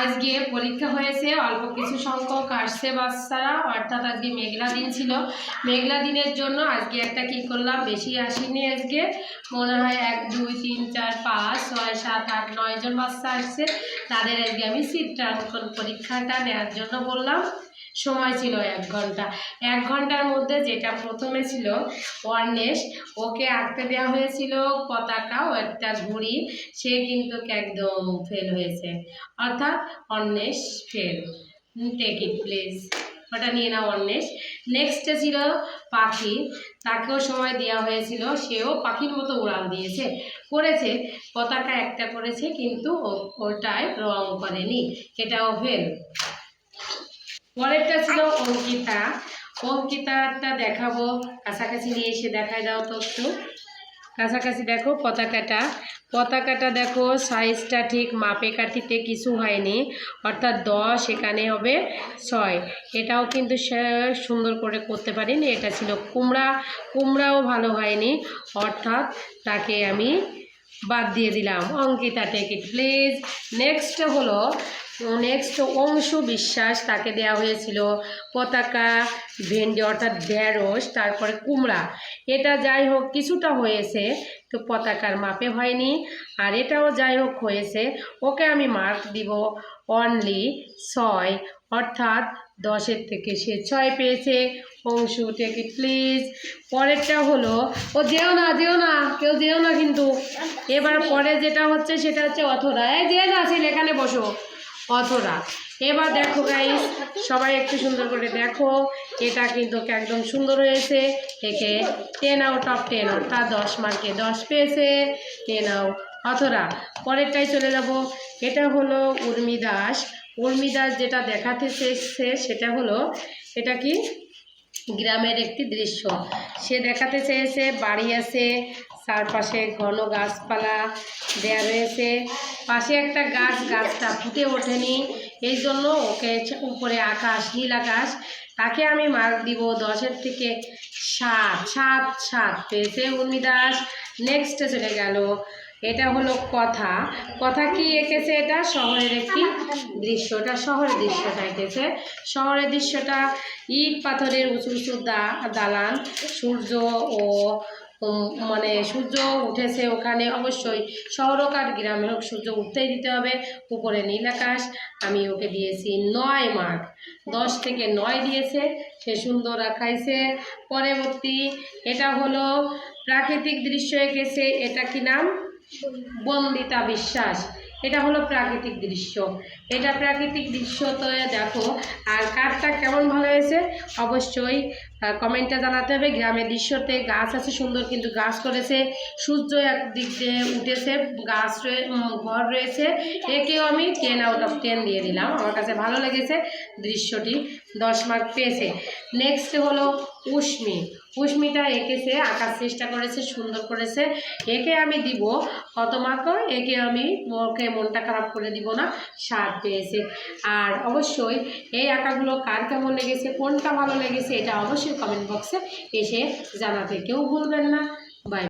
আজকে পরীক্ষা হয়েছে, অল্প কিছু সংখ্যক আসছে বাচ্চারা, অর্থাৎ আজকে মেঘলা দিন ছিল। মেঘলা দিনের জন্য আজকে একটা কি করলাম, বেশি আসেনি আজকে। মনে হয় এক, দুই, তিন, চার, পাঁচ, ছয়, সাত, আট, নয় জন বাচ্চা আসছে। তাদের আজকে আমি চিত্রাঙ্কন পরীক্ষাটা নেওয়ার জন্য বললাম। সময় ছিল এক ঘণ্টা। এক ঘণ্টার মধ্যে যেটা প্রথমে ছিল অর্ণেশ ওকে আঁকতে দেওয়া হয়েছিল পতাকা ও একটা ঘুড়ি। সে কিন্তু একদম ফেল হয়েছে। অর্থাৎ Anwesh fail take it please ওটা নিয়ে নাও অন্বেষ নেক্সটে ছিল পাখি। তাকেও সময় দেওয়া হয়েছিল। সেও পাখির মতো উড়াল দিয়েছে। করেছে। পতাকা একটা করেছে, কিন্তু ওটায় রং করেনি। এটাও ফেল পরেরটা ছিল অঙ্কিতা। অঙ্কিতাটা দেখাবো, কাছাকাছি নিয়ে এসে দেখায় দাও তো একটু। কাছাকাছি দেখো পতাকাটা। পতাকাটা দেখো সাইজটা ঠিক মাপে কাঠিতে কিছু হয়নি। অর্থাৎ দশ, এখানে হবে ছয়। এটাও কিন্তু সুন্দর করে করতে পারিনি, এটা ছিল কুমড়া। কুমড়াও ভালো হয়নি, অর্থাৎ তাকে আমি বাদ দিয়ে দিলাম। Ankita take it please next হলো নেক্সট অংশু বিশ্বাস তাকে দেওয়া হয়েছিল পতাকা, ভেন্ডি অর্থাৎ ঢেঁড়স, তারপরে কুমড়া। এটা যাই হোক, কিছুটা হয়েছে, তো পতাকার মাপে হয়নি। আর এটাও যাই হোক হয়েছে, ওকে আমি মার্ক দিব অনলি ছয়, অর্থাৎ দশের থেকে সে ছয় পেয়েছে। অংশু টেক ইট প্লিজ পরেরটা হলো, ও যেও না যেও না, কেউ যেও না কিন্তু। এবার পরে যেটা হচ্ছে, সেটা হচ্ছে অথরা। এই যে আছেন এখানে বসো। অথরা এবার দেখো গাইস সবাই একটু সুন্দর করে দেখো। এটা কিন্তু একদম সুন্দর হয়েছে। একে টেন আউট অফ টেন, অর্থাৎ দশ মার্কে দশ পেয়েছে। Ten out. অথরা পরেরটাই চলে যাব। এটা হলো উর্মি দাস। উর্মি দাস যেটা দেখাতে চেয়েছে, সেটা হলো, এটা কি? গ্রামের একটি দৃশ্য। সে দেখাতে চেয়েছে, বাড়ি আছে চারপাশে ঘন গাছপালা দেয়া রয়েছে। পাশে একটা গাছ, গাছটা ফুটে ওঠেনি। এই জন্য ওকে উপরে আকাশ, নীল আকাশ, তাকে আমি মার্ক দিব দশের থেকে সাত। সাত সাত। পেয়েছে উর্মি দাস নেক্সটে চলে গেল। এটা হলো কথা। কথা কি এঁকেছে এটা? শহরের একটি দৃশ্য। এটা শহরের দৃশ্যটা এঁকেছে। শহরের দৃশ্যটা ইট পাথরের উঁচু উঁচু দা- দালান। সূর্য ও মানে সূর্য উঠেছে ওখানে অবশ্যই শহর হোক আর গ্রামে হোক সূর্য উঠতেই দিতে হবে। উপরে নীল আকাশ, আমি ওকে দিয়েছি নয় মার্ক দশ থেকে নয় দিয়েছে, সে সুন্দর রাখাইছে পরবর্তী, এটা হলো প্রাকৃতিক দৃশ্য এঁকেছে, এটা কি নাম? বন্দিতা বিশ্বাস। এটা হলো প্রাকৃতিক দৃশ্য। এটা প্রাকৃতিক দৃশ্য তো দেখো, আর কাঠটা কেমন ভালো হয়েছে? অবশ্যই কমেন্টে জানাতে হবে। গ্রামের দৃশ্যতে গাছ আছে সুন্দর, কিন্তু গাছ করেছে, সূর্য একদিক দিয়ে উঠেছে, গাছ ঘর রয়েছে। একেও আমি টেন আউট অফ টেন দিয়ে দিলাম। আমার কাছে ভালো লেগেছে দৃশ্যটি, দশ মার্ক পেয়েছে। নেক্সট হলো উষ্মি। উষ্মিটা এঁকেছে আঁকার চেষ্টা করেছে, সুন্দর করেছে। একে আমি দিব কত মাত্র একে আমি ওকে মনটা খারাপ করে দিব না, সার পেয়েছে আর অবশ্যই এই আঁকাগুলো কার কেমন লেগেছে, কোনটা ভালো লেগেছে, এটা অবশ্যই কমেন্ট বক্সে এসে জানাতে কেউ ভুলবেন না।